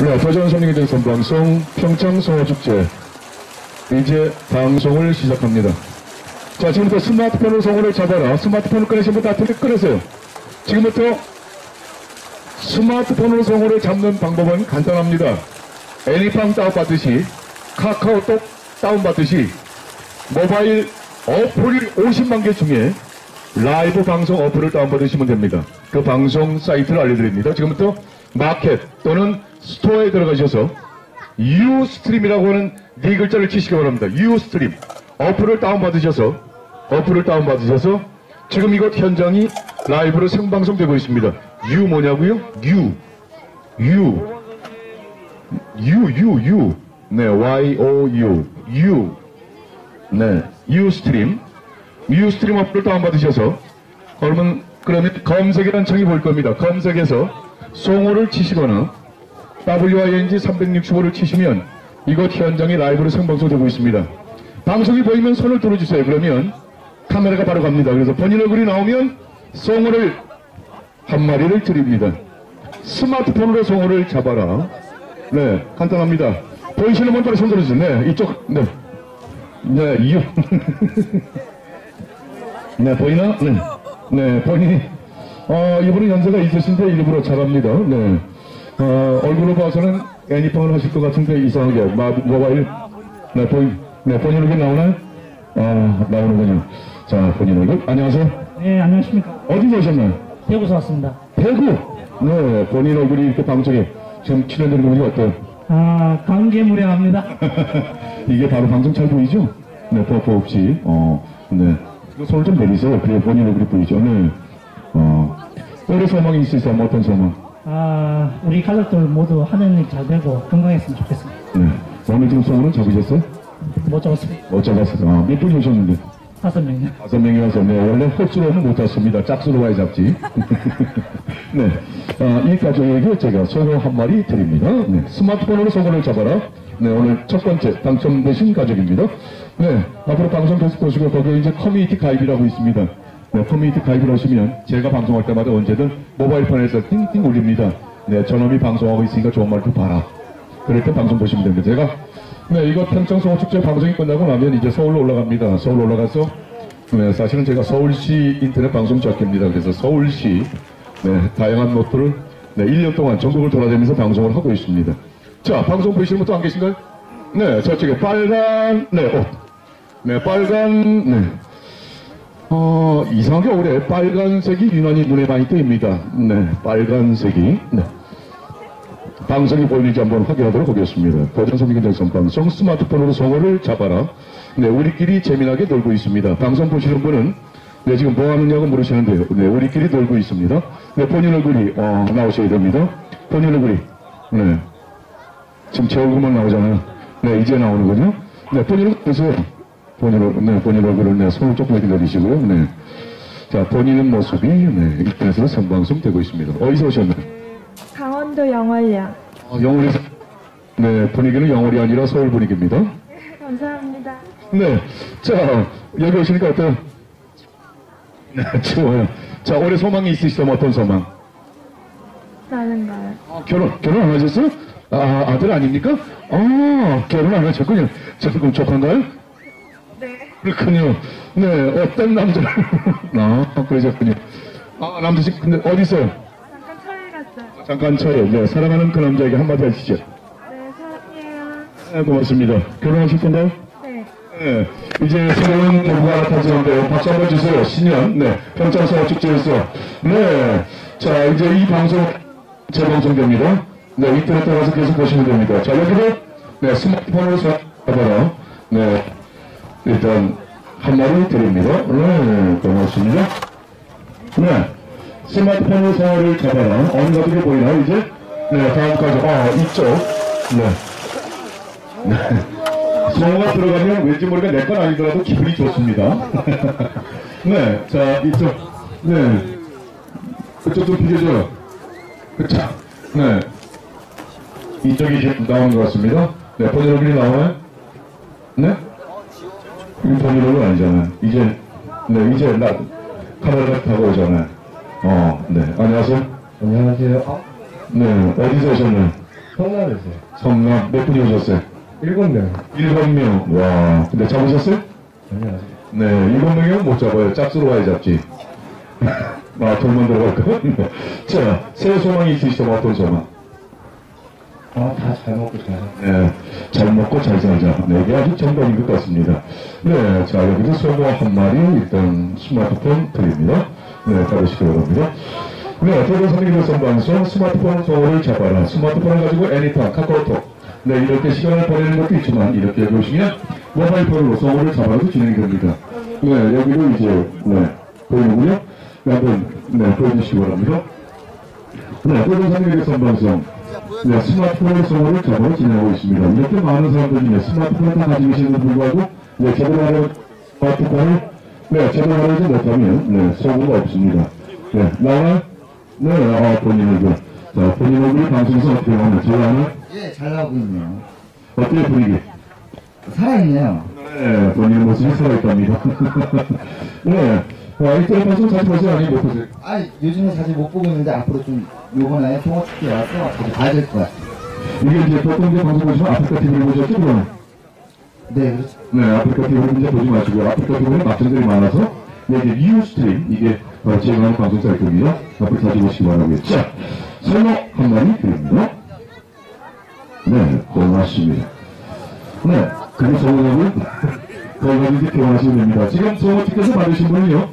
네, 도전 손님이 된 선방송 평창 송어축제 이제 방송을 시작합니다. 자, 지금부터 스마트폰으로 송어를 잡아라. 스마트폰을 꺼내신 분다 틀리 꺼내세요. 지금부터 스마트폰으로 송어를 잡는 방법은 간단합니다. 애니팡 다운받듯이 카카오톡 다운받듯이 모바일 어플이 50만 개 중에 라이브 방송 어플을 다운받으시면 됩니다. 그 방송 사이트를 알려드립니다. 지금부터 마켓 또는 스토어에 들어가셔서 유스트림이라고 하는 네 글자를 치시기 바랍니다. 유스트림 어플을 다운받으셔서 어플을 다운받으셔서 지금 이곳 현장이 라이브로 생방송되고 있습니다. 유 뭐냐고요? 유 유. 유, 유, 유. 네, Y-O-U. 유. 네, 유스트림. 유스트림 어플을 다운받으셔서, 그러면, 그러면 검색이라는 창이 보일 겁니다. 검색에서 송호를 치시거나, WING 365를 치시면, 이곳 현장이 라이브로 생방송되고 있습니다. 방송이 보이면 손을 들어주세요. 그러면, 카메라가 바로 갑니다. 그래서 본인 얼굴이 나오면, 송호를 한 마리를 드립니다. 스마트폰으로 송호를 잡아라. 네, 간단합니다. 보이시는 분 빨리 손 들어주세요. 네, 이쪽, 네. 네, 이요. 네, 보이나? 네. 네, 본인이, 어, 이분은 연세가 있으신데 일부러 잘합니다. 네. 어, 얼굴로 봐서는 애니팡을 하실 것 같은데 이상하게, 마, 모바일. 네, 보인, 네, 본인 얼굴 나오나요? 아, 나오는군요. 자, 본인 얼굴. 안녕하세요. 네, 안녕하십니까. 어디서 오셨나요? 대구에서 왔습니다. 대구! 네, 본인 얼굴이 이렇게 방송에 지금 출연되는 거 보니까 어때요? 아, 감개무량합니다. 이게 바로 방송 잘 보이죠? 네, 버퍼 없이. 어, 네. 손을 좀 내리세요. 그래 본인 얼굴이 보이죠? 네. 어, 올해 소망이 있으세요? 뭐 어떤 소망? 아, 우리 가족들 모두 일잘 되고 건강했으면 좋겠습니다. 네. 오늘 지금 소문은 잡으셨어요? 못 잡았습니다. 못 잡았어요. 아, 몇 분이 오셨는데? 다섯 명이요. 다섯 명이 와서, 네. 원래 헛수로는 못 잡습니다. 짝수로 와야 잡지. 네. 아, 이 가족에게 제가 소고 한 마리 드립니다. 네. 스마트폰으로 소고를 잡아라. 네. 오늘 첫 번째 당첨되신 가족입니다. 네. 앞으로 방송 계속 보시고, 거기에 이제 커뮤니티 가입이라고 있습니다. 네. 커뮤니티 가입을 하시면 제가 방송할 때마다 언제든 모바일폰에서 띵띵 울립니다. 네. 저놈이 방송하고 있으니까 좋은 말 좀 봐라. 그럴 때 방송 보시면 됩니다. 제가 네 이거 평창송어축제 방송이 끝나고 나면 이제 서울로 올라갑니다. 서울 올라가서 네 사실은 제가 서울시 인터넷 방송 적입니다. 그래서 서울시 네 다양한 노트를 네 1년 동안 전국을 돌아다니면서 방송을 하고 있습니다. 자 방송 보시는 분도 안 계신가요? 네 저쪽에 빨간 네 옷. 네 빨간 네. 어 이상하게 올해 빨간색이 유난히 눈에 많이 띄입니다. 네 빨간색이 네. 방송이 보이는지 한번 확인하도록 하겠습니다. 도전선기견정선 방송 스마트폰으로 송어를 잡아라. 네, 우리끼리 재미나게 놀고 있습니다. 방송 보시는 분은 네, 지금 뭐 하느냐고 물으시는데요. 네, 우리끼리 놀고 있습니다. 네, 본인 얼굴이 어, 나오셔야 됩니다. 본인 얼굴이 네, 지금 제 얼굴만 나오잖아요. 네, 이제 나오는군요. 네, 본인 얼굴 보세요. 본인 네, 본인 얼굴을 네, 손을 조금 내리시고요. 네. 자, 본인의 모습이 네, 인터넷으로 생방송 되고 있습니다. 어디서 오셨나요? 강원도 영월이요. 어, 영월에서 네 분위기는 영월이 아니라 서울 분위기입니다. 감사합니다. 네, 자 여기 오시니까 어때요? 네, 추워요. 자 올해 소망이 있으시다면 어떤 소망? 나는 거요. 어, 결혼 결혼 안 하셨어요? 아 아들 아닙니까? 아 결혼 안 하셨군요. 자 그럼 조카인가요? 네. 그렇군요. 네 어떤 남자를 아 그러셨군요. 아 남자식 근데 어디 있어요? 잠깐 철회 갔어요. 잠깐 쳐요. 네 사랑하는 그 남자에게 한마디 해주시죠. 네, 사랑해요. 네 고맙습니다. 결혼하실 건가요? 네. 네, 이제 새로운 부부가 나타지는데요. 박수 한번 주세요. 신년, 네, 평창성어 축제에서. 네, 자, 이제 이 방송 재방송됩니다. 네, 인터넷 들어가서 계속 보시면 됩니다. 자, 여기도, 네, 스마트폰으로 잡아라. 네, 일단, 한 마리 드립니다. 네, 고맙습니다. 네, 스마트폰으로 성어를 잡아라. 어느 가족이 보이나요, 이제? 네, 다음 가족. 아, 이쪽. 네. 성어가 들어가면 왠지 모르게 내 건 아니더라도 기분이 좋습니다. 네, 자, 이쪽, 네. 그쪽 좀 비켜줘요. 그쵸? 네. 이쪽이 지금 나오는 것 같습니다. 네, 얼굴이 나와요? 네? 얼굴 아니잖아요. 이제, 네, 이제 나, 카메라가 타고 오잖아요. 어, 네. 안녕하세요. 안녕하세요. 아, 네, 어디서 오셨나요? 성남에서요. 성남 몇 분이 오셨어요? 일곱 명. 일곱 명. 와, 근데 잡으셨어요? 아니요. 네, 일곱 명이면 못 잡아요. 짝수로 와야 잡지. 아, 돈만 들어갈까? 자, 새 소망이 있으시다면 어떤 소망? 아, 다 잘 먹고 잘 살아요. 네, 잘 먹고 잘 살자. 네, 이게 아주 정답인 것 같습니다. 네, 자, 여기서 소모 한 마리 일단 스마트폰 드립니다. 네, 받으시기 바랍니다. 네, 도전선생님의 선방송 스마트폰 소모를 잡아라. 스마트폰을 가지고 애니타, 카카오톡. 네, 때 시간을 보내는 것도 있지만 이렇게 보시면 모바일 폰으로 소모를 잡아도 진행이 됩니다. 네, 여기도 이제, 네, 보이는군요. 네, 한번, 네, 보여주시기 바랍니다. 네, 도전선생님의 선방송. 네, 스마트폰의 소모를 잡아로 진행하고 있습니다. 이렇게 많은 사람들이 네, 스마트폰을 다 가지고 계시는데 불구하고, 네, 제대로 하는 스마트폰을, 네, 제대로 하지 못하면, 네, 소모가 없습니다. 네, 나와, 네, 아, 본인 얼굴. 자, 본인 얼굴 방송에서 어떻게 하면, 제가 하는, 예, 잘 나오고 있네요. 어때요, 분위기? 살아있네요. 네, 본인의 모습이 살아있답니다. 네, 아, 인터넷 방송 자주 보세요, 아니면 못 보세요? 아, 요즘에 사실 못 보고 있는데 앞으로 좀 요번에 통화특기 와서 저도 봐야 될 것 같아요. 이게 이제 보통 이제 방송 보시면 아프리카 TV를 보셨죠, 그럼? 네, 그렇죠. 네, 아프리카 TV를 이제 보지 마시고요. 아프리카 TV는 막전들이 많아서, 네, 이제 뉴스트림, 이게, 어, 제공하는 방송 사이트입니다. 앞으로 찾아보시기 바라고요. 자, 설명 한 마디 드립니다. 네, 고맙습니다. 네, 그리고 성우님은, 거기까지 표현하시면 됩니다. 지금 성우 티켓을 받으신 분은요,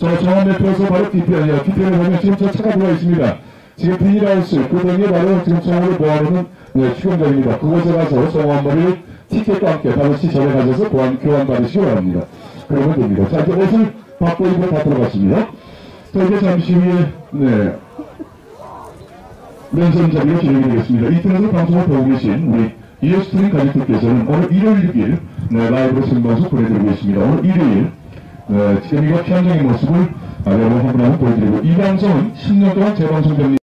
저 정원 매표에서 바로 DPI야. DPI를 보면 지금 저 차가 들어와 있습니다. 지금 비닐하우스, 그 등에 바로 지금 성우를 모아놓은 네, 휴경장입니다. 그곳에 가서 마리를 티켓과 함께 다섯시 전에 가셔서 보안, 교환 받으시기 바랍니다. 그러면 됩니다. 자, 이제 옷을 바꿔 입고 다 들어갔습니다. 자, 이제 잠시 후에, 네. 면선 자리로 진행이 되겠습니다. 인터넷으로 방송을 보고 계신 우리 이어스트림 가족들께서는 오늘 일요일 6일, 네, 라이브로 생방송 보내드리고 있습니다. 오늘 일요일, 네, 이거 현장의 모습을 아, 여러분 한분한분 보여드리고, 이 방송은 10년 동안 재방송됩니다.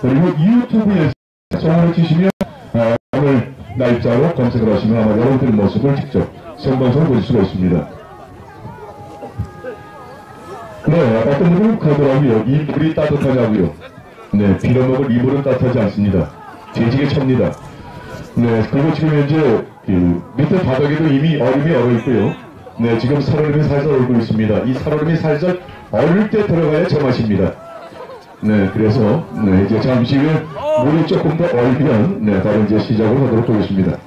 그리고 유튜브에서 성원을 치시면 아, 오늘 날짜로 검색을 하시면 아마 여러분들의 모습을 직접 생방송을 보실 수가 있습니다. 네, 어떤 분은 그러더라고요. 이 물이 따뜻하냐고요. 네, 빌어먹을 이불은 따뜻하지 않습니다. 재지게 찹니다. 네, 그리고 지금 현재 그 밑에 바닥에도 이미 얼음이 얼어 있고요. 네, 지금 살얼음이 살살 얼고 있습니다. 이 살얼음이 살살 얼을 때 들어가야 제맛입니다. 네, 그래서 네, 이제 잠시 후에 물이 조금 더 얼면 네, 바로 이제 시작을 하도록 하겠습니다.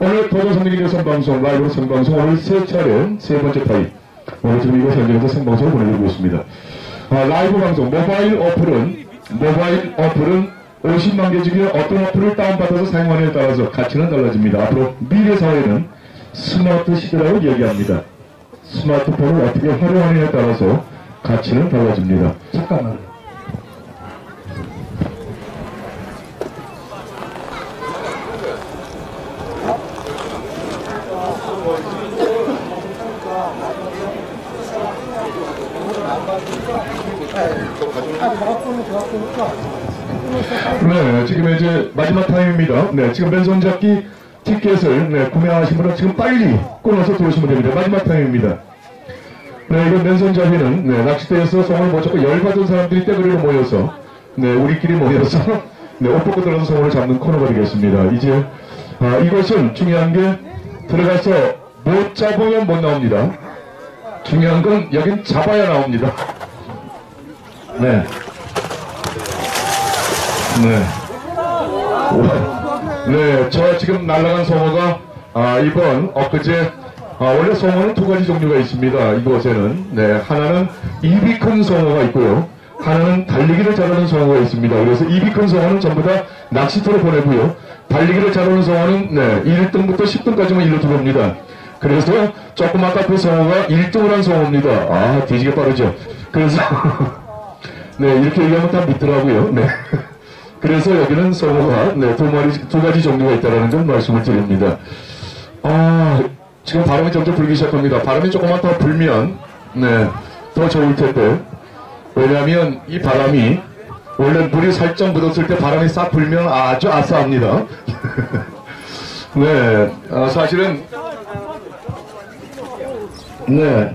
오늘 도전선생님의 선방송 라이브로 생방송 오늘 세 차례 세 번째 타임 오늘 지금 이곳 현장에서 생방송을 보내드리고 있습니다. 아, 라이브 방송 모바일 어플은 모바일 어플은 50만 개 중에 어떤 어플을 다운받아서 사용하느냐에 따라서 가치는 달라집니다. 앞으로 미래 사회는 스마트 시대라고 얘기합니다. 스마트폰을 어떻게 활용하느냐에 따라서 가치는 달라집니다. 잠깐만. 네, 지금 이제 마지막 타임입니다. 네, 지금 맨손 잡기 티켓을 네, 구매하신 분은 지금 빨리 끊어서 들어오시면 됩니다. 마지막 타임입니다. 네, 이건 맨손 잡이는 네, 낚싯대에서 송을 못 잡고 열받은 사람들이 떼거리로 모여서 네, 우리끼리 모여서 네, 옷 벗고 들어서 송을 잡는 코너가 되겠습니다. 이제 아, 이것은 중요한 게 들어가서 못 잡으면 못 나옵니다. 중요한 건 여긴 잡아야 나옵니다. 네. 네. 오. 네, 저 지금 날아간 송어가 아, 이번 엊그제 아, 원래 송어는 두 가지 종류가 있습니다. 이곳에는 네, 하나는 입이 큰 송어가 있고요. 하나는 달리기를 잘하는 송어가 있습니다. 그래서 입이 큰 송어는 전부 다 낚시터로 보내고요. 달리기를 잘하는 송어는 네, 1등부터 10등까지만 일로 들어옵니다. 그래서 조금 아까 그 송어가 1등을 한 송어입니다. 아, 뒤지게 빠르죠. 그래서 네, 이렇게 얘기하면 다 믿더라고요. 네. 그래서 여기는 송어가 네, 두 마리, 두 가지 종류가 있다는 점 말씀을 드립니다. 아, 지금 바람이 점점 불기 시작합니다. 바람이 조금만 더 불면, 네, 더 좋을 텐데. 왜냐하면 이 바람이 원래 물이 살짝 묻었을 때 바람이 싹 불면 아주 아싸합니다. 네, 아, 사실은 네.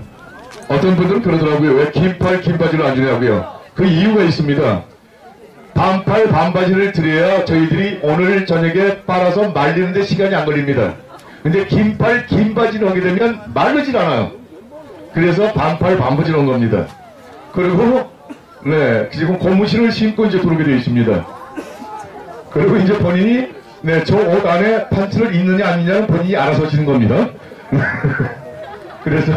어떤 분들은 그러더라고요. 왜 긴팔, 긴 바지를 안 주냐고요. 그 이유가 있습니다. 반팔 반바지를 드려야 저희들이 오늘 저녁에 빨아서 말리는데 시간이 안 걸립니다. 근데 긴팔 긴 바지를 하게 되면 마르질 않아요. 그래서 반팔 반바지를 한 겁니다. 그리고 네 지금 고무신을 신고 이제 들어오게 되어 있습니다. 그리고 이제 본인이 네 저 옷 안에 판츠를 입느냐 아니냐는 본인이 알아서 하시는 겁니다. 그래서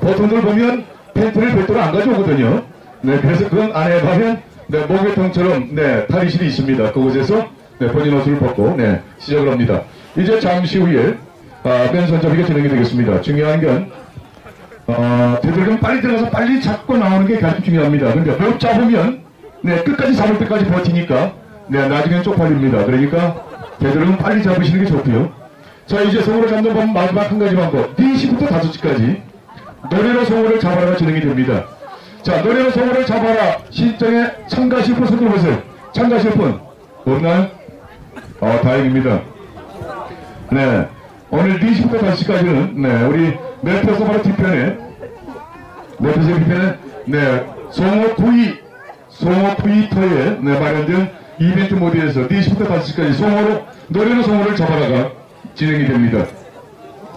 보통들 보면 팬티를 별도로 안 가져오거든요. 네, 그래서 그건 안에 가면 네, 목욕탕처럼 네, 탈의실이 있습니다. 그곳에서 네, 본인 옷을 벗고 네, 시작을 합니다. 이제 잠시 후에 아, 댄스 전자비가 진행이 되겠습니다. 중요한 건 어, 되도록이면 빨리 들어가서 빨리 잡고 나오는 게 가장 중요합니다. 근데 못 잡으면 네, 끝까지 잡을 때까지 버티니까 네, 나중엔 쪽팔립니다. 그러니까 되도록이면 빨리 잡으시는 게 좋고요. 자 이제 송어를 잡는 법 마지막 한 가지 방법 4시부터 5시까지 노래로 송어를 잡아라가 진행이 됩니다 자 노래로 송어를 잡아라 신청에 참가하실 분 손 들어 보세요 참가하실 분 없나요? 아 다행입니다 네 오늘 4시부터 5시까지는 네 우리 매표소 바로 뒤편에 매표소 뒤편에 네 송어 구이 송어 트위터에 네, 마련된 이벤트 모드에서 4시부터 5시까지 송어로 노래로 송어를 잡아라가 진행이 됩니다.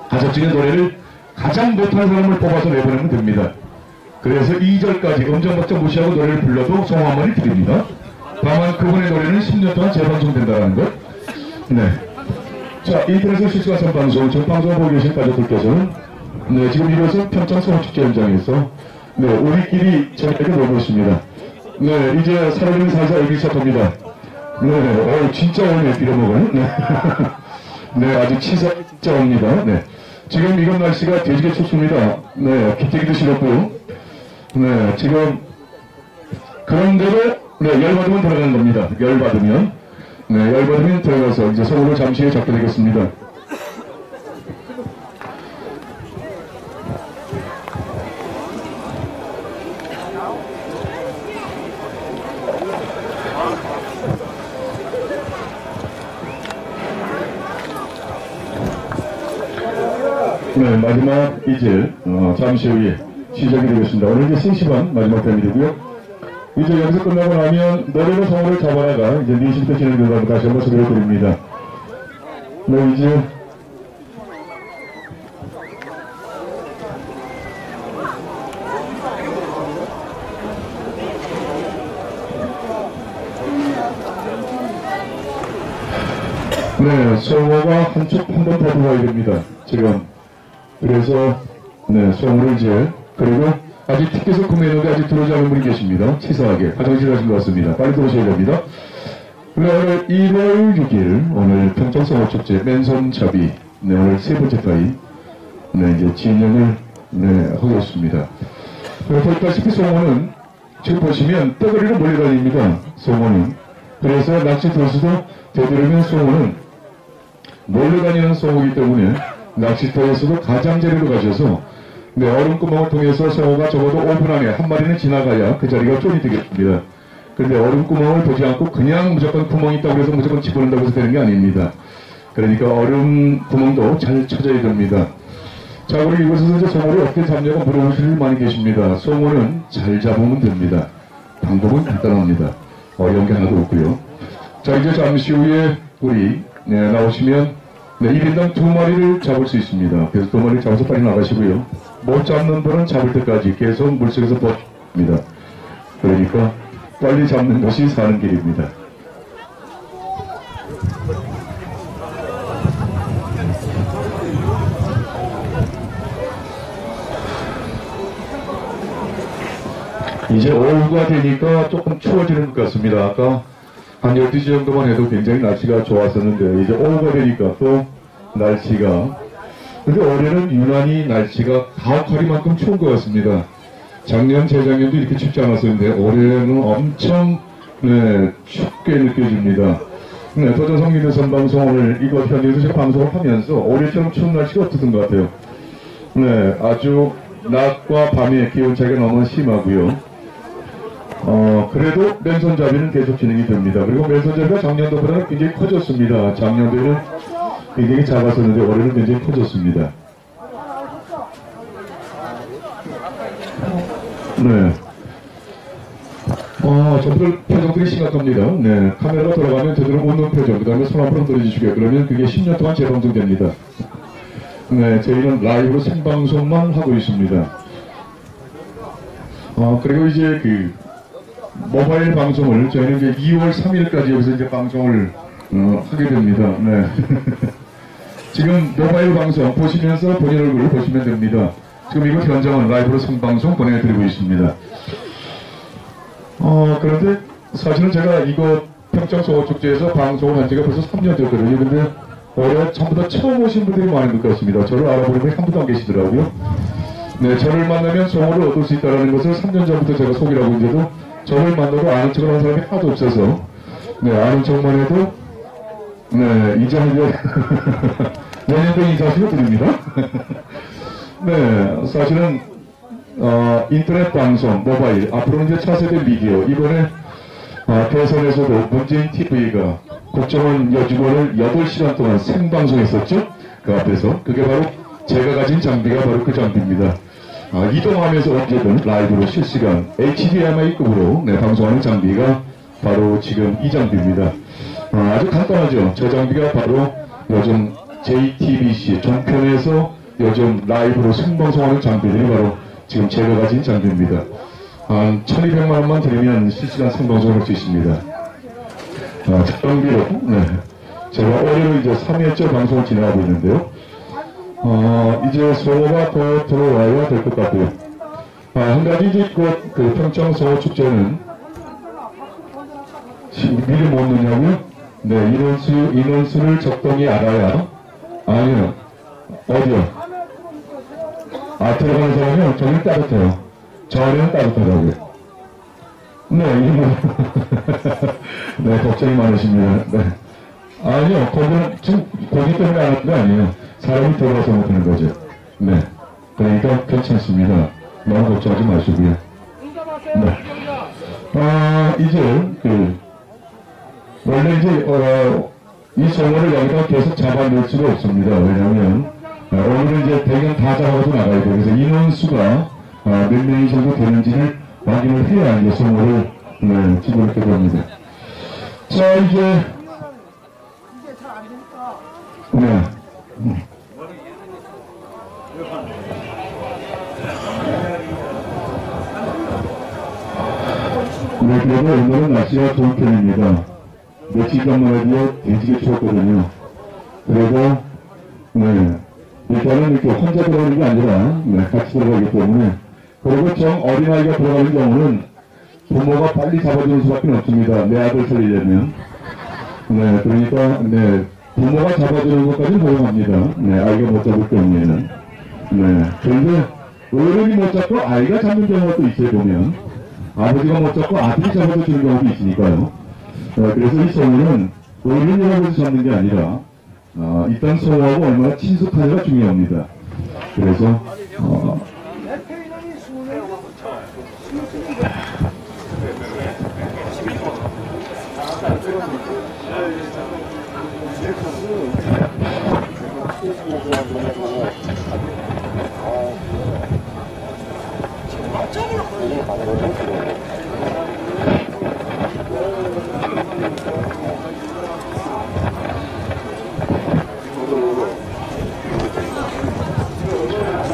다섯 중에 노래를 가장 못하는 사람을 뽑아서 내보내면 됩니다. 그래서 2절까지 음정박자 무시하고 노래를 불러도 마리 드립니다. 다만 그분의 노래는 10년 동안 재방송된다는 것. 네. 자, 인터넷 실시간 선방송, 전 방송 보고 계신 가족들께서는 네, 지금 이곳은 평창 송어축제 현장에서 네, 우리끼리 저녁을 놀고 있습니다. 네, 이제 사람이 살살 여기 시작합니다. 네, 어 진짜 오네, 빌어먹은. 네. 네, 아주 치사자입니다. 네. 지금 이런 날씨가 되게 춥습니다. 네, 기태기도 싫었고요. 네, 지금 그런대로 네, 열받으면 들어가는 겁니다. 열받으면. 네, 열받으면 들어가서 이제 소금을 잠시 후에 잡게 되겠습니다. 네, 마지막 이제 어, 잠시 후에 시작이 되겠습니다. 오늘 이제 3시반 마지막 타임이고요. 이제 여기서 끝나고 나면 노래로 성우를 잡아라가 이제 4시부터 진행된다고 다시 한번 소개해 드립니다. 네, 이제 네, 성우가 한쪽 한 번 더 들어와야 됩니다. 지금. 그래서, 네, 성우를 이제, 그리고 아직 티켓을 구매했는데 아직 들어오지 않은 분이 계십니다. 치사하게. 화장실 가신 것 같습니다. 빨리 들어오셔야 됩니다. 네, 오늘 1월 6일, 오늘 평창성우축제 맨손잡이, 네, 오늘 세 번째 타임, 네, 이제 진행을, 네, 하겠습니다. 네, 보다시피 성우는, 지금 보시면 떠거리로 몰려다닙니다. 성우는. 그래서 낚시 선수도 되도록이면 성우는 몰려다니는 성우이기 때문에 낚시터에서도 가장자리로 가셔서 네, 얼음구멍을 통해서 성우가 적어도 5분 안에 한 마리는 지나가야 그 자리가 쫀이 되겠습니다. 그런데 얼음구멍을 보지 않고 그냥 무조건 구멍이 있다고 해서 무조건 집어넣는다고 해서 되는 게 아닙니다. 그러니까 얼음 구멍도 잘 찾아야 됩니다. 자, 우리 이곳에서 이제 송어를 어떻게 잡냐고 물어보시는 분이 많이 계십니다. 송어는 잘 잡으면 됩니다. 방법은 간단합니다. 어려운 게 하나도 없고요. 자, 이제 잠시 후에 우리 네, 나오시면 네, 1인당 두 마리를 잡을 수 있습니다. 그래서 두 마리 잡아서 빨리 나가시고요. 못 잡는 분은 잡을 때까지 계속 물속에서 버팁니다. 그러니까 빨리 잡는 것이 사는 길입니다. 이제 오후가 되니까 조금 추워지는 것 같습니다. 아까 한 12시 정도만 해도 굉장히 날씨가 좋았었는데 이제 오후가 되니까 또 날씨가 근데 올해는 유난히 날씨가 가혹하리만큼 추운 것 같습니다. 작년, 재작년도 이렇게 춥지 않았었는데 올해는 엄청 네, 춥게 느껴집니다. 네, 도전성 미드 선방송 오늘 이거 현지에서 방송을 하면서 올해처럼 추운 날씨가 없었던 것 같아요. 네, 아주 낮과 밤의 기온 차이가 너무 심하고요. 어, 그래도 맨손잡이는 계속 진행이 됩니다. 그리고 맨손잡이가 작년도보다는 굉장히 커졌습니다. 작년도에는 굉장히 작았었는데 올해는 굉장히 커졌습니다. 네. 어, 저들 표정들이 심각합니다. 네, 카메라가 돌아가면 제대로 웃는 표정, 그 다음에 손 한번 들어주시고요. 그러면 그게 10년 동안 재방송됩니다. 네, 저희는 라이브로 생방송만 하고 있습니다. 어, 그리고 이제 그, 모바일 방송을 저희는 이제 2월 3일까지 여기서 이제 방송을 어, 하게 됩니다. 네. 지금 모바일 방송 보시면서 본인 얼굴을 보시면 됩니다. 지금 이곳 현장은 라이브로 생방송 보내드리고 있습니다. 어, 그런데 사실은 제가 이곳 평창소호축제에서 방송을 한 지가 벌써 3년 됐거든요. 근데 올해 전부 다 처음 오신 분들이 많은 것 같습니다. 저를 알아보는 분이 한 분도 안 계시더라고요. 네, 저를 만나면 소원을 얻을 수 있다는 것을 3년 전부터 제가 소개를 하고 있는데도 저를 만나고 아는 척을 하는 사람이 하나도 없어서 네, 아는 척만 해도 네, 이제 이제 내년도 인사하시고 드립니다. 네, 사실은 어, 인터넷 방송, 모바일, 앞으로는 이제 차세대 미디어, 이번에 어, 대선에서도 문재인 TV가 국정원 여직원을 8시간 동안 생방송했었죠? 그 앞에서. 그게 바로 제가 가진 장비가 바로 그 장비입니다. 아, 이동하면서 언제든 라이브로 실시간 HDMI급으로 네, 방송하는 장비가 바로 지금 이 장비입니다. 아, 아주 간단하죠. 저 장비가 바로 요즘 JTBC 종편에서 요즘 라이브로 생방송하는 장비들이 바로 지금 제가 가진 장비입니다. 한 1200만 원만 드리면 실시간 생방송을 할 수 있습니다. 아, 장비로, 네. 제가 올해로 이제 3회째 방송을 진행하고 있는데요. 어, 이제 소모가 더 들어와야 될 것 같고요. 아, 한 가지 이제 그, 그 평창 소모 축제는 미리 못 넣냐고요? 네, 인원수, 인원수를 적당히 알아야, 아니요, 어디요? 아, 들어가는 사람이요? 저는 따뜻해요. 저 안에는 따뜻하다고요. 네, 이모. 네, 걱정이 많으십니다. 네. 아니요, 거기는, 지금, 거기 때문에 안 하는 거 아니에요. 사람이 들어가서 못하는 거죠. 네. 그러니까 괜찮습니다. 너무 걱정하지 마시고요. 네. 아, 이제, 그, 원래 이제, 어, 이 성원을 여기다 계속 잡아낼 수가 없습니다. 왜냐면, 어, 오늘은 이제 대경 다 잡아서 나가야 돼요. 그래서 인원수가 어, 몇 명이 정도 되는지를 확인을 해야 이제 성원을 네, 집어넣게 됩니다. 자, 이제, 네. 음. 네, 그래도 오늘은 날씨가 좋은 편입니다. 며칠 전만 해도 되게 추웠거든요. 그래도, 네, 일단은 이렇게 혼자 들어가는 게 아니라, 네, 같이 들어가기 때문에, 그리고 정 어린아이가 들어가는 경우는 부모가 빨리 잡아주는 수밖에 없습니다. 내 아들 살리려면. 네, 그러니까, 네, 부모가 잡아주는 것까지는 허용합니다. 네, 아이가 못 잡을 경우에는. 네, 그런데 어른이 못 잡고 아이가 잡는 경우가 또 있어요, 보면. 아버지가 못 잡고 아들이 잡아서 주는 경우도 있으니까요. 어, 그래서 이 소원은 어른이라고 해서 잡는 게 아니라, 어, 일단 소하고 얼마나 친숙하냐가 중요합니다. 그래서, 어,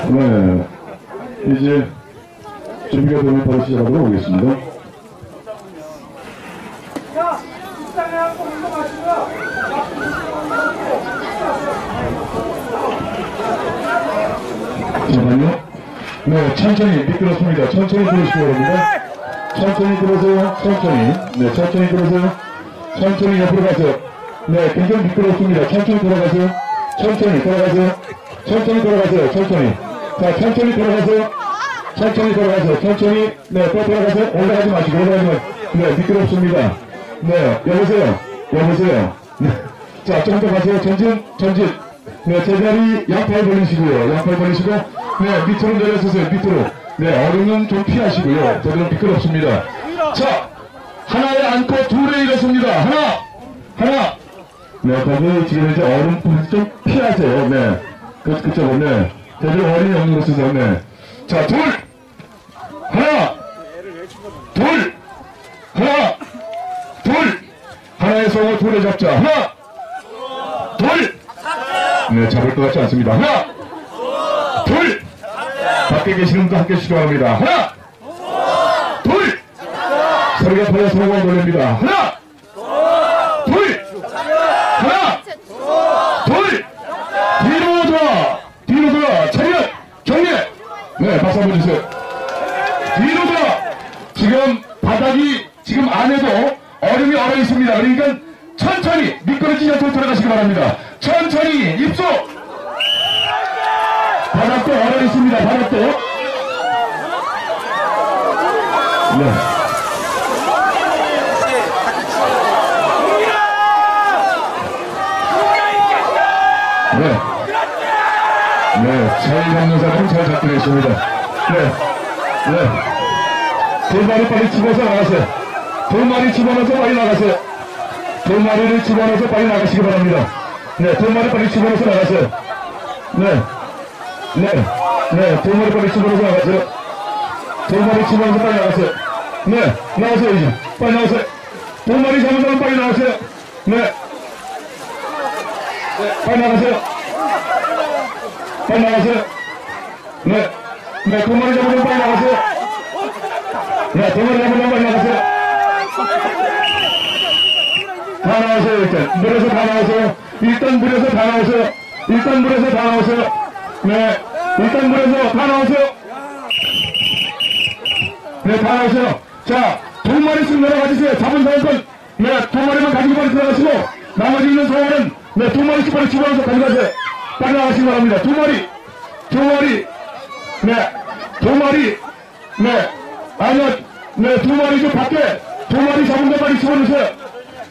네. 이제 준비가 되면 바로 시작하도록 하겠습니다. 잠깐만요. 네, 천천히 미끄럽습니다. 천천히 들으시기 바랍니다. 천천히 들으세요. 천천히. 네, 천천히 들으세요. 천천히 옆으로 가세요. 네, 굉장히 미끄럽습니다. 천천히 돌아가세요. 천천히 돌아가세요. 천천히 돌아가세요. 천천히. 자, 천천히 돌아가세요. 천천히 돌아가세요. 천천히. 네, 또 돌아가세요. 올라가지 마시고, 올라가지 마시고. 네, 미끄럽습니다. 네, 여보세요. 여보세요. 네. 자, 좀 더 가세요. 전진, 전진. 네, 제자리 양팔 벌리시고요. 양팔 벌리시고, 네, 밑으로 내려서세요. 밑으로. 네, 얼음은 좀 피하시고요. 저들은 미끄럽습니다. 자, 하나에 앉고 둘에 일어섭니다. 하나, 하나. 네, 거기 지금 이제 얼음 좀 피하세요. 네. 그, 그쪽은, 네. 저들 어린이 없는 곳에서, 네. 자, 둘! 하나! 둘! 하나, 둘. 하나의 성을 둘에 잡자. 하나, 둘. 네, 잡을 것 같지 않습니다. 하나, 둘. 밖에 계시는 분도 함께 시도합니다. 하나, 둘. 소리가 터져 성공을 돌립니다. 하나, 둘. 하나, 둘. 뒤로 돌아. 뒤로 돌아. 차렷. 정리. 네, 박수 한번 주세요. 뒤로 돌아. 지금 바닥이 지금 안에도 얼음이 얼어 있습니다. 그러니까 천천히 미끄러지지 않도록 들어가시기 바랍니다. 천천히 입수. 바닥도 얼어 있습니다. 바닥도. 네. 네. 네, 잘 잡는 사람은 잘 되십니다. 네. 네. 두 마리 빨리 집어서 나가세요. 두 마리 집어넣어서 빨리 나가세요. 두 마리를 집어넣어서 빨리 나가시기 바랍니다. 네, 두 마리 빨리 집어넣어서 나가세요. 네. 네. 네, 두 마리 빨리 집어넣어서 나가세요. 두 마리 집어넣어서 빨리 나가세요. 네, 나가세요, 이제. 빨리 나가세요. 두 마리 잡은 사람 빨리 나가세요. 네. 빨리 나가세요. 빨리 나가세요. 네. 네, 두 마리 잡은 사람 빨리 나가세요. 네, 잡은 사람 빨리 나가세요. 다 나오세요, 일단. 물에서 다 나오세요. 일단 물에서 다 나오세요. 일단 물에서 다 나오세요. 네. 일단 물에서 다 나오세요. 네, 다 나오세요. 자, 두 마리씩 내려가주세요. 잡은 사람은, 네, 두 마리만 가지고 빨리 들어가시고, 나머지 있는 소원은, 네, 두 마리씩 빨리 집어넣어서 가져가세요. 빨리 나가시기 바랍니다. 두 마리, 두 마리, 네, 두 마리, 네, 아니요, 네, 두 마리 좀 밖에, 두 마리 잡은 거 빨리 집어넣으세요.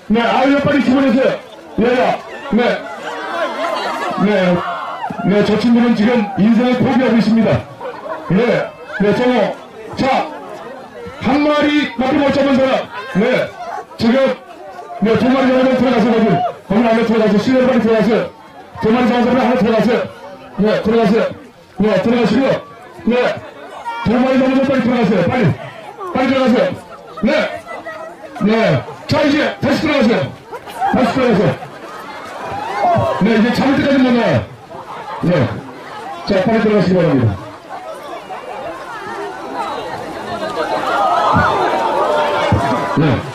네, 아이를 빨리 집어넣으세요. 얘야, 네, 네, 네, 저 친구는 지금 인생을 포기하고 있습니다. 네, 네, 정호. 자, 한 마리 밖에 못 잡은 사람. 네, 지금, 네, 두 마리 잡으면 들어가세요, 거기. 거기 안에 들어가세요. 실내 빨리 들어가세요. 잡은 사람 하나 들어가세요. 네, 들어가세요. 네, 들어가시고요. 네, 두 마리 잡으면 빨리 들어가세요. 빨리. 빨리 들어가세요. 네, 네. 자, 이제 다시 들어가세요. 다시 들어가세요. 네, 이제 잡을 때까지 못 나와요. 네. 자, 빨리 들어가시기 바랍니다. 네. 네.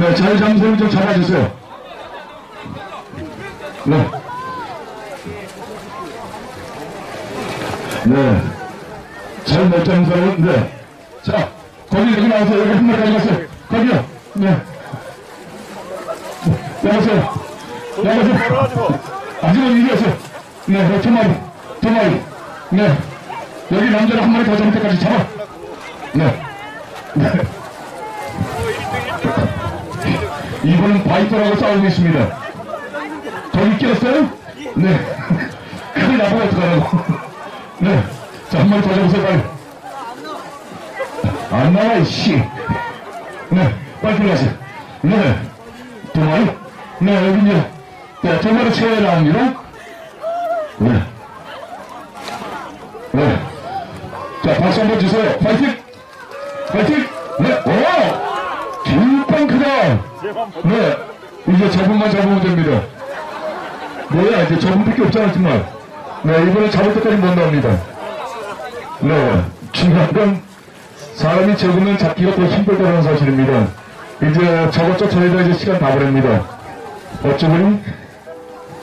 네, 자리 잠수를 좀 잡아주세요. 네. 네. 잘못 잡는 사람은, 네. 자, 거기, 여기 나와서 여기 한 마리 가져가세요. 거기요. 네. 나가세요. 나가세요. 아직은 이기세요. 네, 네, 두 마리. 두 마리. 네. 여기 남자를 한 마리 더 잡을 때까지 잡아. 네. 네. 이분은 바이터라고 싸우고 있습니다. 저기 끼었어요? 네. 큰일 나보고 어떡하라고. 네. 자, 한 마리 더 잡으세요, 빨리. 안 나와, 이씨. 네. 빨리 들어가세요. 네. 두 마리? 네, 여기 이제, 네, 두 마리 채워야 나옵니다. 네. 네. 자, 박수 한번 주세요. 파이팅! 파이팅! 네, 오! 김빵 크다! 네, 이제 저분만 잡으면 됩니다. 뭐야, 이제 저분밖에 없잖아, 정말. 네, 이번에 잡을 때까지 못 나옵니다. 네, 중요한 건 사람이 적으면 잡기가 더 힘들다는 사실입니다. 이제 저것저 저희가 이제 시간 다 보냅니다. 어쩌면,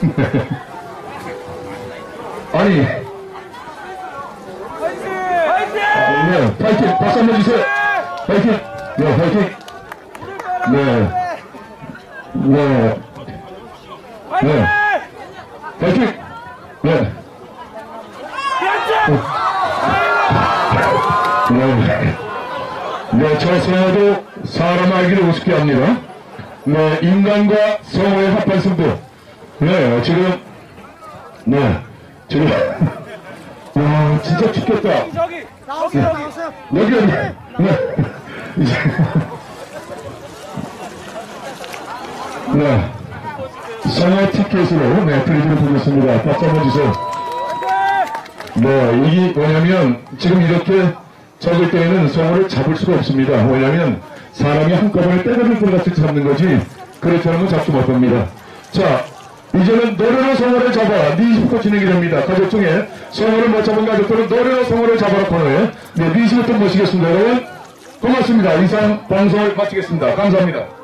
아니, 네, 파이팅! 박수 한번 주세요! 파이팅! 네, 파이팅! 네. 네. 네. 파이팅! 네. 네. 네, 저 성어도 사람 알기를 우습게 합니다. 네, 인간과 성어의 합한 승부. 네, 지금, 네, 지금, 와, 진짜 죽겠다. 저기 나오세요 나오세요 여기, 여기. 네. 이제. 네. 성화 티켓으로 네, 프리즈를 보겠습니다. 박수 한번 주세요. 네, 이게 뭐냐면 지금 이렇게 적을 때에는 성호를 잡을 수가 없습니다. 왜냐면 사람이 한꺼번에 때려를 들어갔을 때 잡는 거지 그렇지 않으면 잡지 못합니다. 자, 이제는 노래로 성호를 잡아 니시부터 진행이 됩니다. 가족 중에 성호를 못 잡은 가족들은 노래로 성호를 잡아라 코너에 네, 니시부터 모시겠습니다. 여러분 고맙습니다. 이상 방송을 마치겠습니다. 감사합니다.